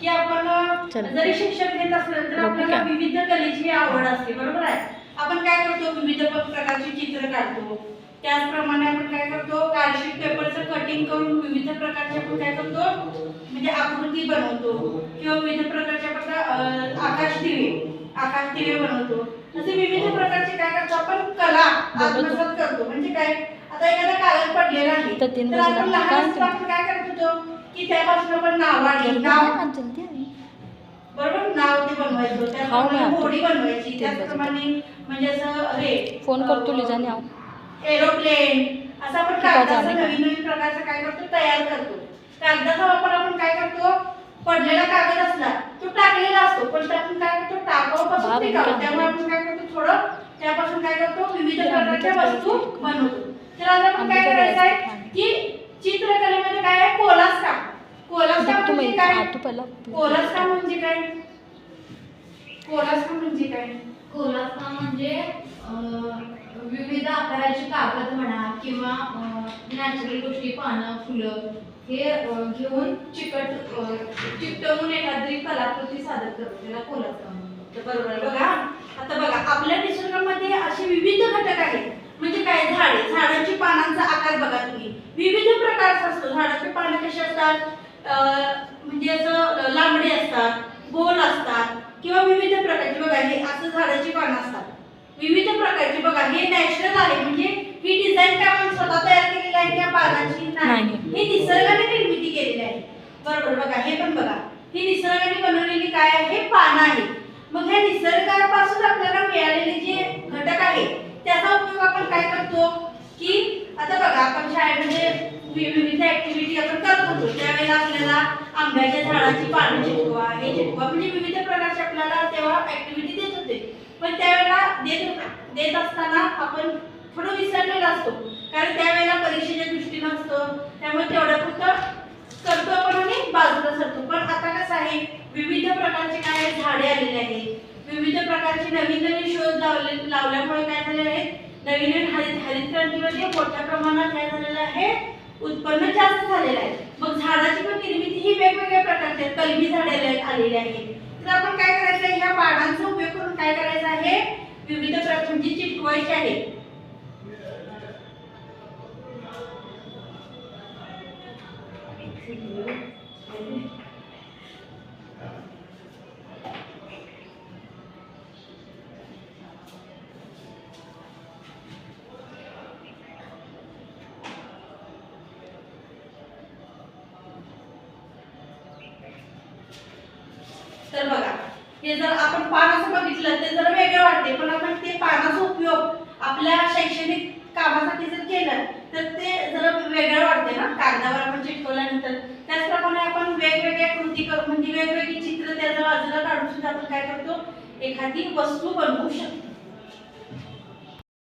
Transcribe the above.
की आपण. जरी शिक्षण घेत असलं तर आपल्याला? विविध कलेची आवड असते बरोबर आहे? आपण काय करतो? विविध प्रकारची चित्र काढतो. त्याचप्रमाणे आपण काय करतो? कार्डशीट पेपरचं कटिंग करून विविध प्रकारचे आपण काय करतो? म्हणजे आकृती बनवतो. किंवा विविध प्रकारचे आपण आकाश दिवे आकाश दिवे बनवतो. असे विविध प्रकारचे काय करतो? आपण कला आत्मसात करतो. म्हणजे काय? आता एखादा कागद पडलेला आहे तर आपण लहान असताना आपण काय करत होतो? की त्यापासून आपण नावाडी नाव बरोबर नाव ते बनवायचं त्याप्रमाणे बनवायची. त्याचप्रमाणे म्हणजे असं हे फोन करतो लिजाने एरोप्लेन असं आपण कागदाचं. नवीन नवीन प्रकारचं काय करतो तयार करतो. कागदाचा वापर आपण काय करतो? पडलेला कागद असला तो टाकलेला असतो. पण त्यातून काय करतो? टाकावापासून टिकाव त्यामुळे आपण काय करतो थोडं? त्यापासून काय करतो? विविध प्रकारच्या वस्तू बनवतो. तर आता आपण काय करायचं आहे की चित्रकलेमध्ये काय आहे कोलास काम कोलास काम तू म्हणजे काय तू पहिला म्हणजे काय? कोलास काम म्हणजे काय? कोलास्ता म्हणजे अं, विविध आकाराचे कागद म्हणा किंवा नॅचरल गोष्टी पानं फुलं हे घेऊन चिकट चिकटवून एखादी कलाकृती सादर करतो त्याला तर बरोबर आहे. बघा आता बघा आपल्या निसर्गामध्ये असे विविध घटक आहेत. म्हणजे काय? झाडे. झाडांची पानांचा आकार बघा तुम्ही. विविध प्रकारचा असतो. झाडाचे पानं कसे असतात? म्हणजे असं लांबडे असतात गोल असतात किंवा विविध प्रकारचे बघा हे असं झाडाची पानं असतात. विविध प्रकारचे बघा हे नॅचरल आहे म्हणजे ही डिझाईन काय आपण स्वतः तयार केलेली आहे त्या पानाची? नाही. ही निसर्गाने निर्मिती केलेली आहे. बरोबर बघा हे पण बघा. ही निसर्गाने बनवलेली काय आहे? पानं आहे मग ह्या निसर्गापासून आपल्याला मिळालेले जे घटक आहे त्याचा उपयोग आपण काय करतो? की आता बघा आपण शाळेमध्ये विविध ऍक्टिव्हिटी आपण करत. होतो त्यावेळेला आपल्याला आंब्याच्या झाडाची पानं चिटकवा हे चिटकवा म्हणजे विविध प्रकारचे आपल्याला तेव्हा ऍक्टिव्हिटी देत होते. पण त्यावेळेला देत देत असताना आपण थोडं विसरलेला असतो. कारण त्यावेळेला परीक्षेच्या दृष्टीनं असतं. त्यामुळे तेवढ्या पुरतं करतो आपण आणि बाजूला सरतो. पण आता कसं आहे विविध प्रकारचे काय झाडे आलेले आहेत. विविध प्रकारचे नवीन नवीन शोध लावले लावल्यामुळे काय झालेले आहे? नवीन नवीन हरित हरित क्रांतीमध्ये मोठ्या प्रमाणात काय झालेलं आहे? उत्पन्न जास्त झालेलं आहे. मग झाडाची पण निर्मिती ही वेगवेगळ्या प्रकारची आहे कलमी झाडे आलेली आहे तर आपण काय करायचं आहे? ह्या पानांचा उपयोग करून काय करायचं आहे? विविध प्रकारची चिटकवायची आहे. Thank you. तर बघा हे जर आपण पान असं बघितलं ते जर वेगळं वाटते पण आपण ते पानाचा उपयोग आपल्या शैक्षणिक कामासाठी जर केलं तर ते जरा वेगळं वाटते ना. कागदावर आपण चिटकवल्यानंतर. त्याचप्रमाणे आपण वेगवेगळ्या कृती म्हणजे वेगवेगळी चित्र त्याच्या बाजूला काढून सुद्धा आपण काय करतो एखादी वस्तू बनवू शकतो.